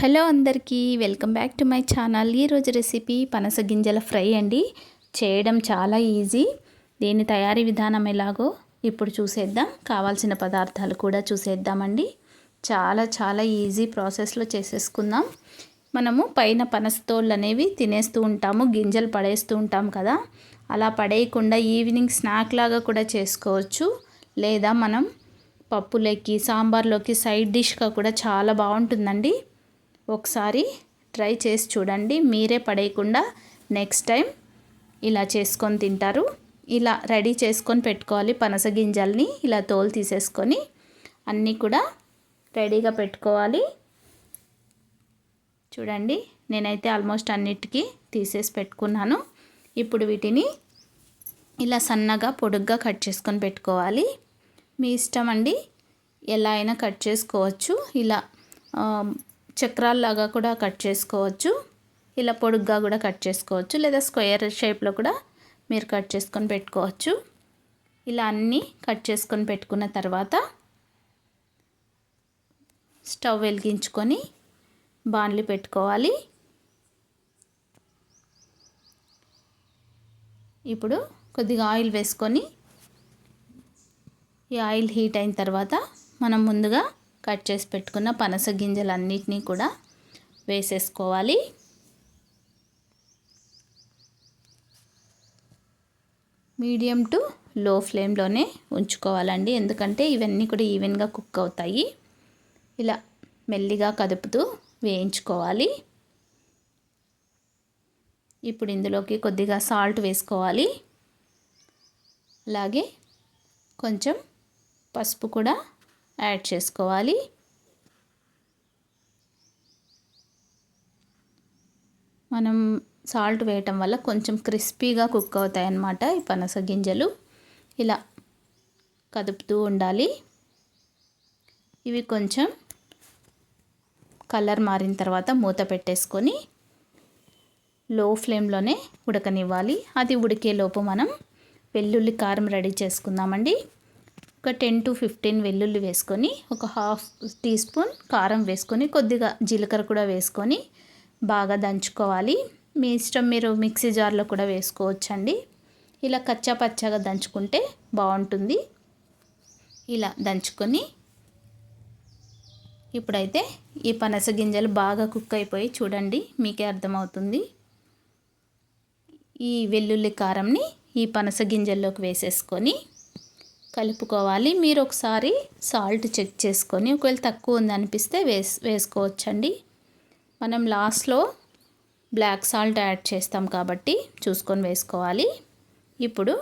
Hello అందరికీ welcome back to my channel. ఈరోజు recipe పనస గింజల ఫ్రై అండి. చేయడం చాలా ఈజీ. దీని తయారీ విధానం ఎలాగో ఇప్పుడు చూసేద్దాం. కావాల్సిన పదార్థాలు కూడా చూసేద్దామండి. చాలా చాలా ఈజీ ప్రాసెస్లో చేసేసుకుందాం. మనము పైన పనసతోళ్ళు అనేవి తినేస్తూ ఉంటాము గింజలు పడేస్తూ ఉంటాం కదా. అలా పడేయకుండా ఈవినింగ్ స్నాక్ లాగా కూడా చేసుకోవచ్చు. లేదా మనం పప్పులోకి సాంబార్లోకి సైడ్ డిష్గా కూడా చాలా బాగుంటుందండి. ఒకసారి ట్రై చేసి చూడండి. మీరే పడేయకుండా నెక్స్ట్ టైం ఇలా చేసుకొని తింటారు. ఇలా రెడీ చేసుకొని పెట్టుకోవాలి పనస గింజల్ని. ఇలా తోలు తీసేసుకొని అన్నీ కూడా రెడీగా పెట్టుకోవాలి. చూడండి నేనైతే ఆల్మోస్ట్ అన్నిటికీ తీసేసి పెట్టుకున్నాను. ఇప్పుడు వీటిని ఇలా సన్నగా పొడుగ్గా కట్ చేసుకొని పెట్టుకోవాలి. మీ ఇష్టం అండి. ఎలా అయినా కట్ చేసుకోవచ్చు. ఇలా చక్రాల్లాగా కూడా కట్ చేసుకోవచ్చు. ఇలా పొడుగ్గా కూడా కట్ చేసుకోవచ్చు. లేదా స్క్వేర్ షేప్లో కూడా మీరు కట్ చేసుకొని పెట్టుకోవచ్చు. ఇలా అన్నీ కట్ చేసుకొని పెట్టుకున్న తర్వాత స్టవ్ వెలిగించుకొని బాండ్లు పెట్టుకోవాలి. ఇప్పుడు కొద్దిగా ఆయిల్ వేసుకొని ఈ ఆయిల్ హీట్ అయిన తర్వాత మనం ముందుగా కట్ చేసి పెట్టుకున్న పనస గింజలన్నిటినీ కూడా వేసేసుకోవాలి. మీడియం టు లో ఫ్లేమ్లోనే ఉంచుకోవాలండి. ఎందుకంటే ఇవన్నీ కూడా ఈవెన్గా కుక్ అవుతాయి. ఇలా మెల్లిగా కదుపుతూ వేయించుకోవాలి. ఇప్పుడు ఇందులోకి కొద్దిగా సాల్ట్ వేసుకోవాలి. అలాగే కొంచెం పసుపు కూడా యాడ్ చేసుకోవాలి. మనం సాల్ట్ వేయటం వల్ల కొంచెం క్రిస్పీగా కుక్ అవుతాయి అన్నమాట ఈ పనస గింజలు. ఇలా కదుపుతూ ఉండాలి. ఇవి కొంచెం కలర్ మారిన తర్వాత మూత పెట్టేసుకొని లో ఫ్లేమ్లోనే ఉడకనివ్వాలి. అది ఉడికే లోపు మనం వెల్లుల్లి కారం రెడీ చేసుకుందామండి. ఒక టెన్ టు ఫిఫ్టీన్ వెల్లుల్లి వేసుకొని ఒక హాఫ్ టీ స్పూన్ కారం వేసుకొని కొద్దిగా జీలకర్ర కూడా వేసుకొని బాగా దంచుకోవాలి. మీ ఇష్టం మీరు మిక్సీ జార్లో కూడా వేసుకోవచ్చండి. ఇలా కచ్చా పచ్చగా దంచుకుంటే బాగుంటుంది. ఇలా దంచుకొని ఇప్పుడైతే ఈ పనస గింజలు బాగా కుక్ అయిపోయి చూడండి మీకే అర్థమవుతుంది. ఈ వెల్లుల్లి కారంని ఈ పనస గింజల్లోకి వేసేసుకొని కలుపుకోవాలి. మీరు ఒకసారి సాల్ట్ చెక్ చేసుకొని ఒకవేళ తక్కువ ఉందనిపిస్తే వేస్ వేసుకోవచ్చండి. మనం లాస్ట్లో బ్లాక్ సాల్ట్ యాడ్ చేస్తాం కాబట్టి చూసుకొని వేసుకోవాలి. ఇప్పుడు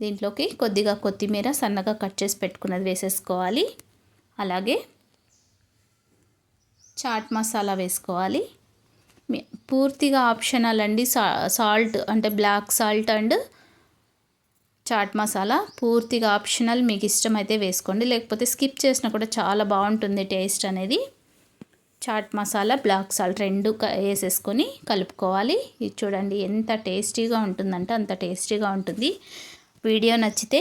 దీంట్లోకి కొద్దిగా కొత్తిమీర సన్నగా కట్ చేసి పెట్టుకున్నది వేసేసుకోవాలి. అలాగే చాట్ మసాలా వేసుకోవాలి. పూర్తిగా ఆప్షనల్ అండి సాల్ట్ అంటే black salt and chaat masala. పూర్తిగా ఆప్షనల్ మీకు ఇష్టమైతే వేసుకోండి. లేకపోతే స్కిప్ చేసినా కూడా చాలా బాగుంటుంది టేస్ట్ అనేది. చాట్ మసాలా బ్లాక్ సాల్ట్ రెండు వేసేసుకొని కలుపుకోవాలి. ఇది చూడండి ఎంత టేస్టీగా ఉంటుందంటే అంత టేస్టీగా ఉంటుంది. వీడియో నచ్చితే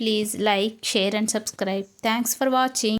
please like share and subscribe. Thanks for watching.